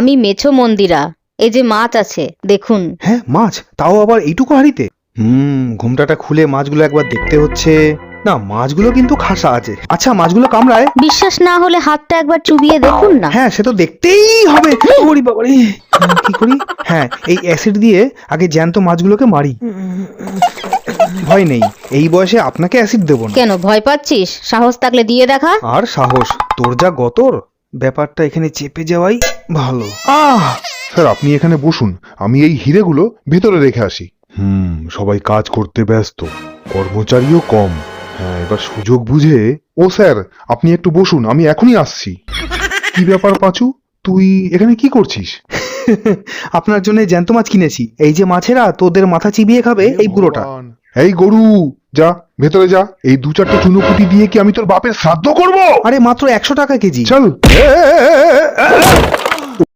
আমি মেছো মন্দিরা। এই যে মাছ আছে দেখুন। হ্যাঁ মাছ? তাও আবার এইটুকু হাড়িতে? হুম ঘুমটাটা খুলে মাছগুলো একবার দেখতে হচ্ছে। না মাছগুলো কিন্তু খাসা আছে। আচ্ছা মাছগুলো কামড়ায়? বিশ্বাস না হলে হাতটা একবার চুবিয়ে দেখুন না। হ্যাঁ সে তো দেখতেই হবে। ওরে কি করি? হ্যাঁ এই অ্যাসিড দিয়ে আগে জ্যান্ত মাছগুলোকে মারি। ভয় নেই। এই বয়সে আপনাকে অ্যাসিড দেবো না। কেন ভয় পাচ্ছিস? সাহস থাকলে দিয়ে দেখা। আর সাহস? তোর যা গতর। ব্যাপারটা এখানে চেপে যাওয়াই ভালো। আহ! স্যার আপনি এখানে বসুন। আমি এই হিরেগুলো ভেতরে রেখে আসি। হুম সবাই কাজ করতে ব্যস্ত। কর্মচারীও কম। হ্যাঁ এবার সুযোগ বুঝে। ও স্যার আপনি একটু বসুন আমি এখনই আসছি। কি ব্যাপার পাঁচু? তুই এখানে কি করছিস? আপনার জন্য জ্যান্ত মাছ কিনেছি। এই যে মাছেরা তোদের মাথা চিবিয়ে খাবে এই পুরোটা। এই গরু যা। ভেতরে যা এই দু চারটে চুনোপুটি দিয়ে কি আমি তোর বাপের শ্রাদ্ধ করব? আরে মাত্র একশো টাকা কেজি। চল।